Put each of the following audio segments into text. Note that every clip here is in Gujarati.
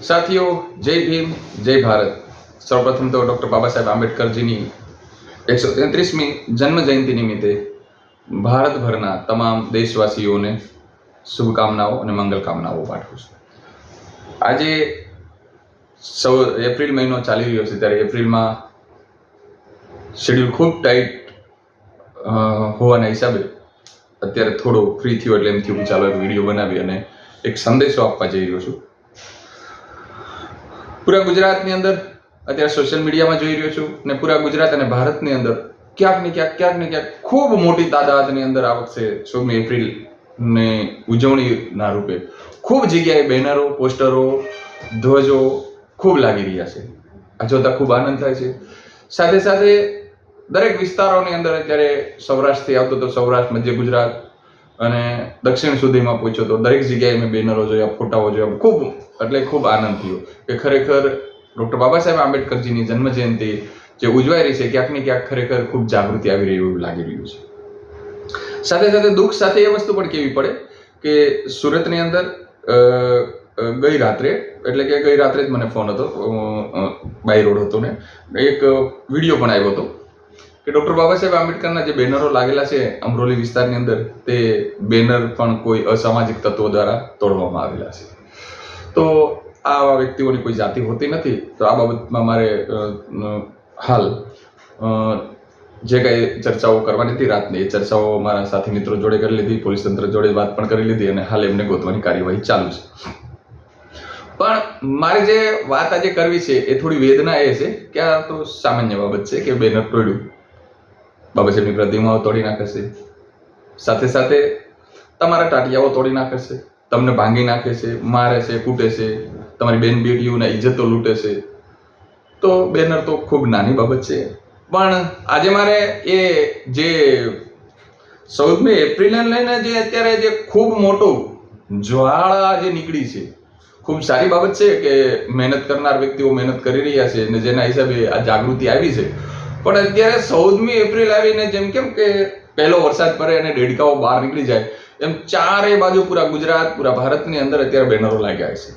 સાથીઓ, જય ભીમ, જય ભારત. સૌપ્રથમ તો ડૉક્ટર બાબા સાહેબ આંબેડકરજીની એકસો તેત્રીસમી જન્મ જયંતિ નિમિત્તે ભારતભરના તમામ દેશવાસીઓને શુભકામનાઓ અને મંગલ કામનાઓ પાઠવું છું. આજે સૌ એપ્રિલ મહિનો ચાલી રહ્યો છે, ત્યારે એપ્રિલમાં શેડ્યુલ ખૂબ ટાઈટ હોવાના હિસાબે અત્યારે થોડો ફ્રી થયો એટલે એમ થયું ચાલો એક વીડિયો બનાવી અને એક સંદેશો આપવા જઈ રહ્યો છું. પૂરા ગુજરાતની અંદર અત્યારે સોશિયલ મીડિયામાં જોઈ રહ્યો છું ને પૂરા ગુજરાત અને ભારતની અંદર ક્યાંક ને ક્યાંક ક્યાંક ને ક્યાંક ખૂબ મોટી તાદાદની અંદર આ વખતે સોળમી એપ્રિલ ને ઉજવણીના રૂપે ખૂબ જગ્યાએ બેનરો, પોસ્ટરો, ધ્વજો ખૂબ લાગી રહ્યા છે. આ જોતા ખૂબ આનંદ થાય છે. સાથે સાથે દરેક વિસ્તારોની અંદર અત્યારે સૌરાષ્ટ્રથી આવતો તો સૌરાષ્ટ્ર, મધ્ય ગુજરાત અને દક્ષિણ સુધીમાં પહોંચ્યો તો દરેક જગ્યાએ મેં બેનરો જોયા, ફોટાઓ જોયા, ખૂબ, એટલે ખૂબ આનંદ થયો કે ખરેખર ડૉક્ટર બાબા સાહેબ આંબેડકરજીની જન્મ જયંતિ જે ઉજવાઈ રહી છે, ક્યાંક ને ક્યાંક ખરેખર ખૂબ જાગૃતિ આવી રહી એવું લાગી રહ્યું છે. સાથે સાથે દુઃખ સાથે એ વસ્તુ પણ કેવી પડે કે સુરતની અંદર ગઈ રાત્રે, એટલે કે ગઈ રાત્રે જ મને ફોન હતો બાય રોડ હતો ને, એક વીડિયો પણ આવ્યો હતો. કે ડૉક્ટર બાબા સાહેબ આંબેડકરના જે બેનરો લાગેલા છે, અમરોલી વિસ્તારની અંદર, તે બેનર પણ કોઈ અસામાજિક તત્વો દ્વારા તોડવામાં આવેલા છે. તો આવા વ્યક્તિઓની કોઈ જાતિ હોતી નથી, તો આ બાબતમાં મારે હાલ જે કાંઈ ચર્ચાઓ કરવાની હતી રાતની, એ ચર્ચાઓ મારા સાથી મિત્રો જોડે કરી લીધી, પોલીસ તંત્ર જોડે વાત પણ કરી લીધી અને હાલ એમને ગોતવાની કાર્યવાહી ચાલુ છે. પણ મારે જે વાત આજે કરવી છે, એ થોડી વેદના એ છે કે આ તો સામાન્ય બાબત છે કે બેનર તોડ્યું. બાબા સાહેબની પ્રતિમાઓ તોડી નાખે છે. સાથે સાથે તમારા ટાટિયાઓ તોડી નાખે છે. તમને ભાંગી નાખે છે, મારે છે, કૂટે છે. તમારી બેન બેટીઓને ઇજ્જતો લૂંટે છે. તો બેનર તો ખૂબ નાની બાબત છે. પણ આજે મારે એ જે ચૌદમી એપ્રિલને લઈને જે અત્યારે જે ખૂબ મોટું જ્વાળા જે નીકળી છે. ખૂબ સારી બાબત છે કે મહેનત કરનાર વ્યક્તિઓ મહેનત કરી રહ્યા છે અને જેના હિસાબે આ જાગૃતિ આવી છે. પણ અત્યારે ચૌદમી એપ્રિલ આવીને જેમ કેમ કે પહેલો વરસાદ પડે અને દેડકાઓ બહાર નીકળી જાય, એમ ચારે બાજુ પૂરા ગુજરાત, પૂરા ભારતની અંદર અત્યારે બેનરો લાગ્યા છે.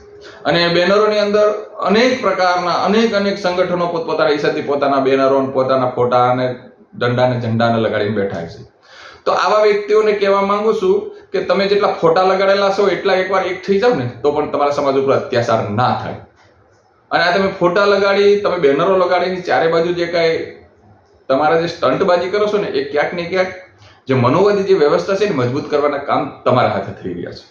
અને બેનરોની અંદર અનેક પ્રકારના, અનેક અનેક સંગઠનો પોતપોતાના હિસાબથી પોતાના બેનરો પોતાના ફોટા અને દંડાને ઝંડાને લગાડીને બેઠા છે. તો આવા વ્યક્તિઓને કહેવા માંગુ છું કે તમે જેટલા ફોટા લગાડેલા છો, એટલા એકવાર એક થઈ જાવ ને, તો પણ તમારા સમાજ ઉપર અત્યાચાર ના થાય. અને આ તમે ફોટા લગાડી, તમે બેનરો લગાડીને ચારે બાજુ જે કાંઈ તમારા જે સ્ટંટબાજી કરો છો ને, એ ક્યાંક ને ક્યાંક જે મનોવાદી જે વ્યવસ્થા છે ને, મજબૂત કરવાના કામ તમારા હાથે થઈ રહ્યા છે.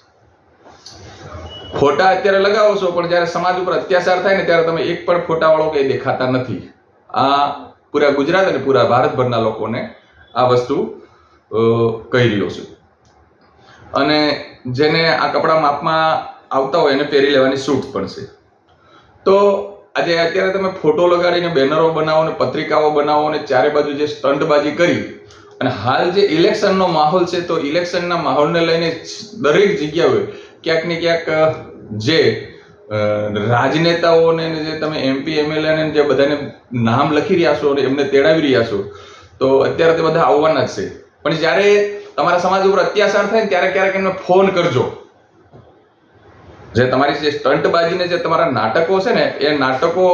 ફોટા અત્યારે લગાવો છો, પણ જ્યારે સમાજ ઉપર અત્યાચાર થાય ને, ત્યારે તમે એક પણ ફોટાવાળો કંઈ દેખાતા નથી. આ પૂરા ગુજરાત અને પૂરા ભારતભરના લોકોને આ વસ્તુ કહી રહ્યો છું. અને જેને આ કપડા માપમાં આવતા હોય, એને પહેરી લેવાની છૂટ પણ છે. તો આજે અત્યારે તમે ફોટો લગાડીને બેનરો બનાવો ને પત્રિકાઓ બનાવો ને ચારે બાજુ જે સ્ટંટબાજી કરી અને હાલ જે ઇલેક્શનનો માહોલ છે, તો ઇલેક્શનના માહોલને લઈને દરેક જગ્યાએ ક્યાંક ને ક્યાંક જે રાજનેતાઓને જે તમે એમપી એમએલએ ને જે બધાને નામ લખી રહ્યા છો અને એમને તેડાવી રહ્યા છો, તો અત્યારે તે બધા આવવાના જ છે. પણ જ્યારે તમારા સમાજ ઉપર અત્યાચાર થાય ત્યારે ક્યારેક એમને ફોન કરજો. જે તમારી જે સ્ટંટબાજીને જે તમારા નાટકો છે ને, એ નાટકો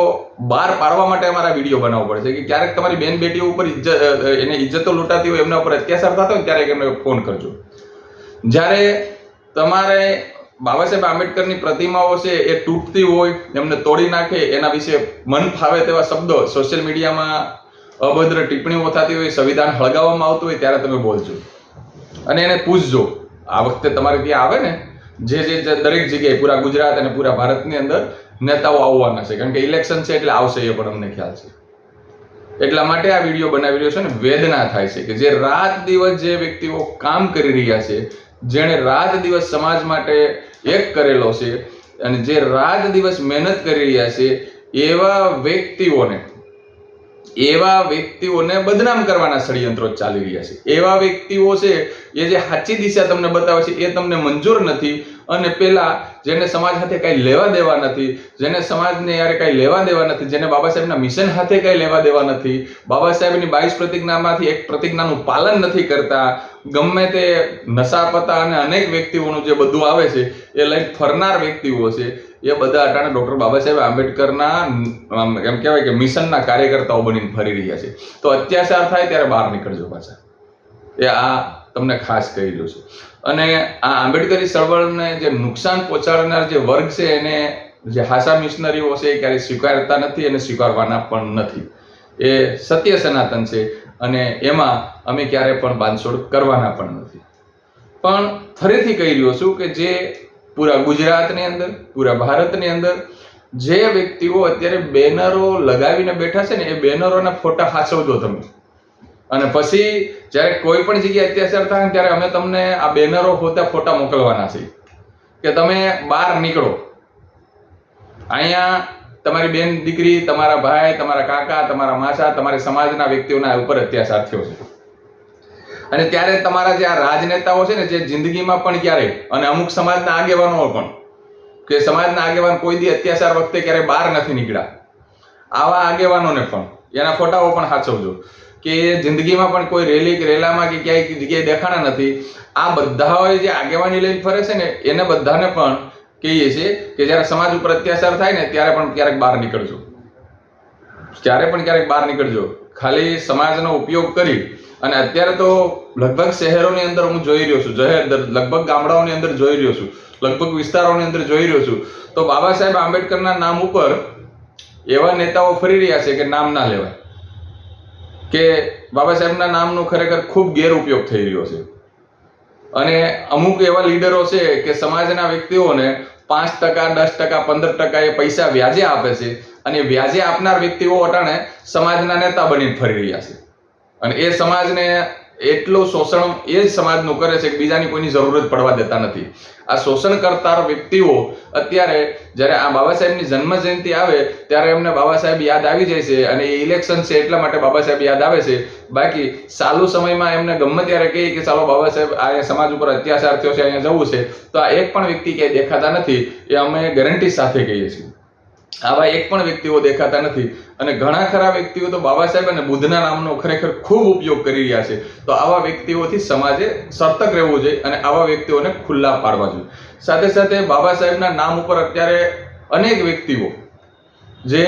બહાર પાડવા માટે અમારા વીડિયો બનાવવો પડે છે કે ક્યારેક તમારી બેન બેટીઓ ઉપર ઇજ્જત એને ઇજ્જતો લૂંટાતી હોય, એમના ઉપર અત્યાચાર થતો હોય, ત્યારે એમને ફોન કરજો. જ્યારે તમારે બાબા સાહેબ આંબેડકરની પ્રતિમાઓ છે, એ તૂટતી હોય, એમને તોડી નાખે, એના વિશે મન ફાવે તેવા શબ્દો સોશિયલ મીડિયામાં અભદ્ર ટિપ્પણીઓ થતી હોય, સંવિધાન હળગાવવામાં આવતું હોય, ત્યારે તમે બોલજો. અને એને પૂછજો, આ વખતે તમારે ત્યાં આવે ને જે જે દરેક જગ્યાએ પૂરા ગુજરાત અને પૂરા ભારતની અંદર નેતાઓ આવવાના છે. કારણ કે ઇલેક્શન છે એટલે આવશે એ પણ અમને ખ્યાલ છે. એટલા માટે આ વીડિયો બનાવી રહ્યો છે ને વેદના થાય છે કે જે રાત દિવસ જે વ્યક્તિઓ કામ કરી રહ્યા છે, જેણે રાત દિવસ સમાજ માટે એક કરેલો છે અને જે રાત દિવસ મહેનત કરી રહ્યા છે, એવા વ્યક્તિઓને એવા વ્યક્તિઓને બદનામ કરવાના ષડયંત્રો ચાલી રહ્યા છે. એવા વ્યક્તિઓ છે એ જે સાચી દિશા તમને બતાવે છે, એ તમને મંજૂર નથી. અને પેલા જેને સમાજ સાથે કઈ લેવા દેવા નથી, જેને સમાજને યારે કઈ લેવા દેવા નથી, જેને બાબા સાહેબના મિશન સાથે કઈ લેવા દેવા નથી, બાબા સાહેબની બાવીસ પ્રતિજ્ઞામાંથી એક પ્રતિજ્ઞાનું પાલન નથી કરતા, ગમે તે નશા પતા અને અનેક વ્યક્તિઓનું જે બધું આવે છે, એ લઈને ફરનાર વ્યક્તિઓ છે, એ બધા અટાણે ડોક્ટર બાબા સાહેબ આંબેડકરના એમ કહેવાય કે મિશનના કાર્યકર્તાઓ બનીને ફરી રહ્યા છે. તો અત્યાચાર થાય ત્યારે બહાર નીકળજો પાછા. એ આ તમને ખાસ કહી દઉં છું. અને આ આંબેડકરી ચળવળને જે નુકસાન પહોંચાડનાર જે વર્ગ છે, એને જે હાસા મિશનરીઓ છે, એ ક્યારેય સ્વીકારતા નથી અને સ્વીકારવાના પણ નથી. એ સત્ય સનાતન છે અને એમાં અમે ક્યારે પણ બાંધછોડ કરવાના પણ નથી. પણ ફરીથી કહી રહ્યો છું કે જે પૂરા ગુજરાતની અંદર, પૂરા ભારતની અંદર જે વ્યક્તિઓ અત્યારે બેનરો લગાવીને બેઠા છે ને, એ બેનરોના ફોટા હાચવજો તમે. અને પછી જ્યારે કોઈ પણ જગ્યાએ અત્યાચાર થાય ત્યારે અમે તમને આ બેનરો હોતા ફોટા મોકલવાના છે કે તમે બહાર નીકળો. અહીંયા તમારી બેન દીકરી, તમારા ભાઈ, તમારા કાકા, તમારા માસા, તમારી સમાજના વ્યક્તિઓના ઉપર અત્યાચાર થયો છે. અને ત્યારે તમારા જે આ રાજનેતાઓ છે ને જે જિંદગીમાં પણ ક્યારેય, અને અમુક સમાજના આગેવાનો પણ, કે સમાજના આગેવાન કોઈ દી અત્યાચાર વખતે ક્યારેય બહાર નથી નીકળ્યા. આવા આગેવાનોને પણ, એના ફોટાઓ પણ સાચવજો કે જિંદગીમાં પણ કોઈ રેલી કે રેલામાં કે ક્યાંય જગ્યાએ દેખાણા નથી. આ બધાઓએ જે આગેવાની લઈને ફરે છે ને, એને બધાને પણ કહીએ છીએ કે જ્યારે સમાજ ઉપર અત્યાચાર થાય ને, ત્યારે પણ ક્યારેક બહાર નીકળજો. ક્યારે પણ ક્યારેક બહાર નીકળજો. ખાલી સમાજનો ઉપયોગ કરી અને અત્યારે તો લગભગ શહેરોની અંદર હું જોઈ રહ્યો છું, જાહેર લગભગ ગામડાઓની અંદર જોઈ રહ્યો છું, લગભગ વિસ્તારોની અંદર જોઈ રહ્યો છું. તો બાબા સાહેબ આંબેડકરના નામ ઉપર એવા નેતાઓ ફરી રહ્યા છે કે નામ ના લેવાય. કે બાબા સાહેબના નામનો ખરેખર ખૂબ ગેરઉપયોગ થઈ રહ્યો છે. અને અમુક એવા લીડરો છે કે સમાજના વ્યક્તિઓને પાંચ ટકા, દસ ટકા, પંદર ટકા એ પૈસા વ્યાજે આપે છે અને વ્યાજે આપનાર વ્યક્તિઓ અટાણે સમાજના નેતા બનીને ફરી રહ્યા છે. અને એ સમાજને એટલું શોષણ એ સમાજનું કરે છે કે બીજાની કોઈની જરૂરત પડવા દેતા નથી. આ શોષણ કરતા વ્યક્તિઓ અત્યારે જ્યારે આ બાબા સાહેબની જન્મજયંતિ આવે, ત્યારે એમને બાબા સાહેબ યાદ આવી જાય છે અને એ ઇલેક્શન છે એટલા માટે બાબા સાહેબ યાદ આવે છે. બાકી ચાલુ સમયમાં એમને ગમે ત્યારે કહીએ કે ચાલો બાબા સાહેબ આ સમાજ ઉપર અત્યાચાર થયો છે, અહીંયા જવું છે. તો આ એક પણ વ્યક્તિ ક્યાંય દેખાતા નથી, એ અમે ગેરંટી સાથે કહીએ છીએ. આવા એક પણ વ્યક્તિઓ દેખાતા નથી. અને ઘણા ખરા વ્યક્તિઓ તો બાબા સાહેબ અને બુદ્ધના નામનો ખરેખર ખૂબ ઉપયોગ કરી રહ્યા છે. તો આવા વ્યક્તિઓથી સમાજે સતર્ક રહેવું જોઈએ અને આવા વ્યક્તિઓને ખુલ્લા પાડવા જોઈએ. સાથે સાથે બાબા સાહેબના નામ ઉપર અત્યારે અનેક વ્યક્તિઓ, જે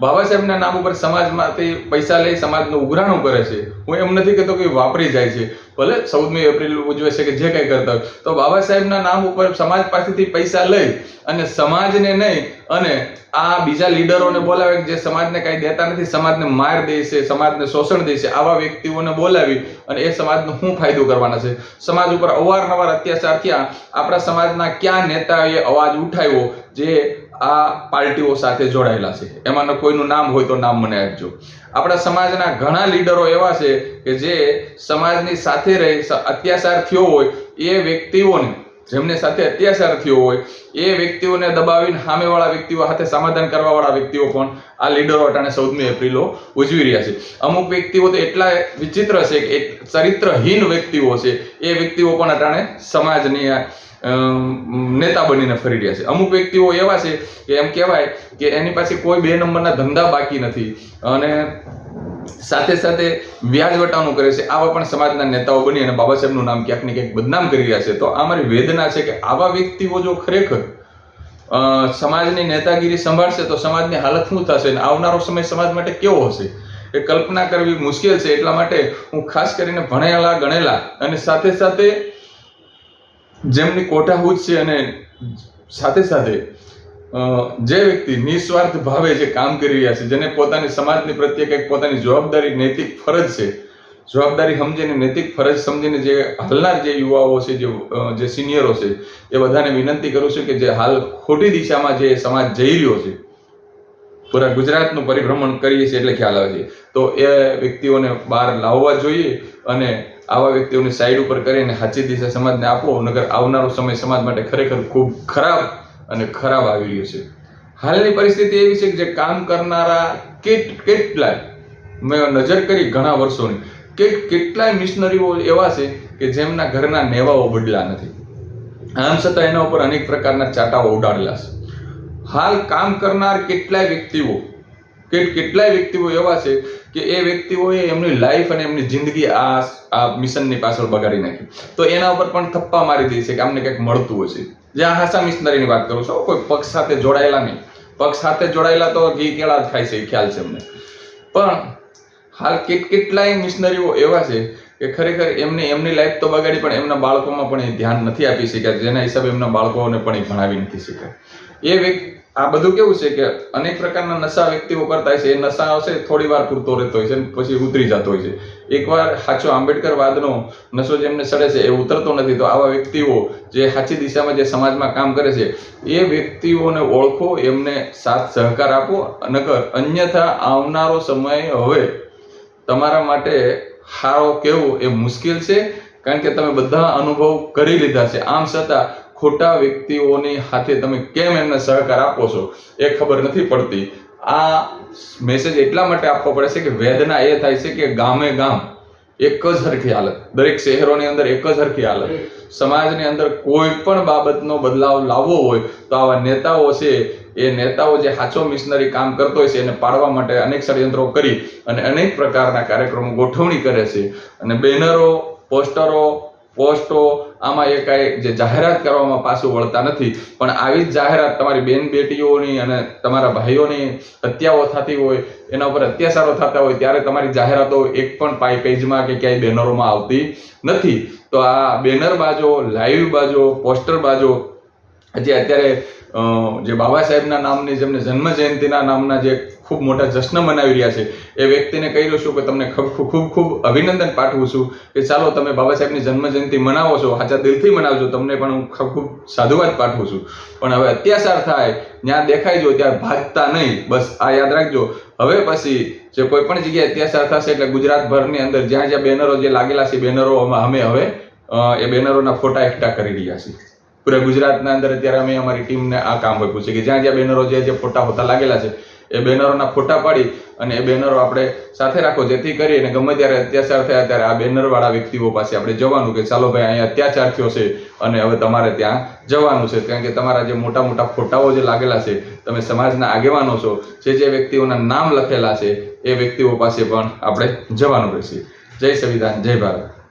બાબા સાહેબના નામ ઉપર સમાજમાંથી પૈસા લઈ સમાજનું ઉઘરાણું કરે છે. હું એમ નથી કહેતો કે વાપરી જાય છે. ભલે ચૌદમી એપ્રિલ ઉજવે છે કે જે કંઈ કરતા હોય. તો બાબા સાહેબના નામ ઉપર સમાજ પાસેથી પૈસા લઈ અને સમાજને નહીં અને આ બીજા લીડરોને બોલાવે જે સમાજને કાંઈ દેતા નથી, સમાજને માર દે છે, સમાજને શોષણ દે છે, આવા વ્યક્તિઓને બોલાવી અને એ સમાજનો શું ફાયદો કરવાના છે. સમાજ ઉપર અવારનવાર અત્યાચાર થયા. આપણા સમાજના ક્યાં નેતાએ અવાજ ઉઠાવ્યો? જે આ પાર્ટીઓ સાથે જોડાયેલા છે. એમાંનો કોઈનું નામ હોય તો નામ મને આપજો. આપણા સમાજના ઘણા લીડરો એવા છે કે જે સમાજની સાથે રહી અત્યાચાર થયો હોય એ વ્યક્તિઓને જેમને સાથે અત્યાચાર થયો હોય, એ વ્યક્તિઓને દબાવીને સામેવાળા વ્યક્તિઓ સાથે સમાધાન કરવાવાળા વ્યક્તિઓ પણ આ લીડરો અટાણે ચૌદમી એપ્રિલો ઉજવી રહ્યા છે. અમુક વ્યક્તિઓ તો એટલા વિચિત્ર છે કે ચરિત્રહીન વ્યક્તિઓ છે, એ વ્યક્તિઓ પણ અટાણે સમાજની નેતા બનીને ફરી રહ્યા છે. અમુક વ્યક્તિઓ એવા છે કે એમ કહેવાય કે એની પાસે કોઈ બે નંબરના ધંધા બાકી નથી અને સાથે સાથે વ્યાજવટાનું કરે છે. આવા પણ સમાજના નેતાઓ બની અને બાબા સાહેબનું નામ ક્યાંક ને ક્યાંક બદનામ કરી રહ્યા છે. તો આ મારી વેદના છે કે આવા વ્યક્તિઓ જો ખરેખર સમાજની નેતાગીરી સંભાળશે તો સમાજની હાલત શું થશે અને આવનારો સમય સમાજ માટે કેવો હશે? એ કલ્પના કરવી મુશ્કેલ છે. એટલા માટે હું ખાસ કરીને ભણેલા, ગણેલા અને સાથે સાથે જેમની કોઠાહૂદ છે અને સાથે સાથે જે વ્યક્તિ નિસ્વાર્થ ભાવે જે કામ કરી રહ્યા છે, જેને પોતાની સમાજની પ્રત્યે કંઈક પોતાની જવાબદારી, નૈતિક ફરજ છે, જવાબદારી સમજીને, નૈતિક ફરજ સમજીને જે હાલના જે યુવાઓ છે, જે જે સિનિયરો છે, એ બધાને વિનંતી કરું છું કે જે હાલ ખોટી દિશામાં જે સમાજ જઈ રહ્યો છે, પૂરા ગુજરાતનું પરિભ્રમણ કરીએ છીએ એટલે ખ્યાલ આવે છે. તો એ વ્યક્તિઓને બહાર લાવવા જોઈએ અને આવા વ્યક્તિઓને સાઈડ ઉપર કરીને સાચી દિશા સમાજને આપવો નગર આવનારો સમય સમાજ માટે ખરેખર ખૂબ ખરાબ અને ખરાબ આવી રહ્યું છે. હાલની પરિસ્થિતિ એવી છે કે જે કામ કરનારા કેટ, કેટલાય, મેં નજર કરી ઘણા વર્ષોની, કે કેટલાય મિશનરીઓ એવા છે કે જેમના ઘરના નેવાઓ બદલા નથી. આમ છતાં એના ઉપર અનેક પ્રકારના ચાટાઓ ઉડાડેલા છે. હાલ કામ કરનાર કેટલાય વ્યક્તિઓ, કે કેટલાય વ્યક્તિઓ એવા છે કે એ વ્યક્તિઓએ એમની લાઈફ અને એમની જિંદગી આ આ મિશનની પાછળ બગાડી નાખી. તો એના ઉપર પણ થપ્પા મારી દે છે કે આમને કંઈક મળતું હશે. જે આ હાસા મિશનરીની વાત કરું છું કોઈ પક્ષ સાથે જોડાયેલા નહીં. પક્ષ સાથે જોડાયેલા તો ઘી કેળા જ ખાય છે, એ ખ્યાલ છે અમને. પણ હાલ કેટ કેટલાય મિશનરીઓ એવા છે કે ખરેખર એમને એમની લાઈફ તો બગાડી, પણ એમના બાળકોમાં પણ એ ધ્યાન નથી આપી શક્યા, જેના હિસાબે એમના બાળકોને પણ એ ભણાવી નથી શક્યા. એ વ્યક્તિ આ બધું કેવું છે કે અનેક પ્રકારના નશા વ્યક્તિઓ કરતા હોય છે, એ નશા આવશે થોડી વાર પૂરતો રહેતો હોય છે, પછી ઉતરી જતો હોય છે. એકવાર સાચો આંબેડકર વાદનો નશો જેમને સડે છે એ ઉતરતો નથી, તો આવા વ્યક્તિઓ જે સાચી દિશામાં જે સમાજમાં કામ કરે છે, એ વ્યક્તિઓને ઓળખો, એમને સાથ સહકાર આપો, નકર અન્યથા આવનારો સમય હવે તમારા માટે સારો કેવું એ મુશ્કેલ છે, કારણ કે તમે બધા અનુભવ કરી લીધા છે. આમ છતાં ખોટા વ્યક્તિઓની હાથે તમે કેમ એમને સહકાર આપો છો, એ ખબર નથી પડતી. આ મેસેજ એટલા માટે આપવો પડે છે કે વેદના એ થાય છે કે ગામે ગામ એક જ હરખી હાલત. દરેક શહેરોની અંદર એક જ હરખી હાલત. સમાજની અંદર કોઈ પણ બાબતનો બદલાવ લાવવો હોય તો આવા નેતાઓ છે, એ નેતાઓ જે સાચો મિશનરી કામ કરતો હોય છે, એને પાડવા માટે અનેક ષડયંત્રો કરી અને અનેક પ્રકારના કાર્યક્રમો ગોઠવણી કરે છે. અને બેનરો, પોસ્ટરો પોસ્ટો, આમાં એ કાંઈ જે જાહેરાત કરવામાં પાછું વળતા નથી. પણ આવી જ જાહેરાત તમારી બેન બેટીઓની અને તમારા ભાઈઓની હત્યાઓ થતી હોય, એના ઉપર અત્યાચારો થતા હોય, ત્યારે તમારી જાહેરાતો એક પણ પાઈ પેજમાં કે ક્યાંય બેનરોમાં આવતી નથી. તો આ બેનર બાજો, લાઈવ બાજો, પોસ્ટર બાજો, જે અત્યારે જે બાબા સાહેબના નામની જેમને જન્મ જયંતિના નામના જે ખૂબ મોટા જશ્ન મનાવી રહ્યા છે, એ વ્યક્તિને કહી રહ્યો છું કે તમને ખૂબ ખૂબ ખૂબ અભિનંદન પાઠવું છું કે ચાલો તમે બાબા સાહેબની જન્મ જયંતિ મનાવો છો, સાચા દિલથી મનાવજો, તમને પણ હું ખૂબ ખૂબ સાધુવાદ પાઠવું છું. પણ હવે અત્યાચાર થાય, જ્યાં દેખાઈ જો ત્યાં ભાગતા નહીં, બસ આ યાદ રાખજો. હવે પછી જે કોઈ પણ જગ્યાએ અત્યાચાર થશે એટલે ગુજરાતભરની અંદર જ્યાં જ્યાં બેનરો જે લાગેલા છે, બેનરો અમે હવે એ બેનરોના ફોટા એકઠા કરી રહ્યા છીએ. પૂરા ગુજરાતના અંદર અત્યારે અમે અમારી ટીમને આ કામ આપ્યું છે કે જ્યાં જ્યાં બેનરો જે જે ફોટા હોતા લાગેલા છે, એ બેનરોના ફોટા પાડી અને એ બેનરો આપણે સાથે રાખો, જેથી કરીને ગમે ત્યારે અત્યાચાર થયા ત્યારે આ બેનરવાળા વ્યક્તિઓ પાસે આપણે જવાનું કે ચાલો ભાઈ, અહીંયા અત્યાચાર થયો છે અને હવે તમારે ત્યાં જવાનું છે. કારણ કે તમારા જે મોટા મોટા ફોટાઓ જે લાગેલા છે, તમે સમાજના આગેવાનો છો, જે જે વ્યક્તિઓના નામ લખેલા છે, એ વ્યક્તિઓ પાસે પણ આપણે જવાનું રહેશે. જય સંવિધાન, જય ભારત.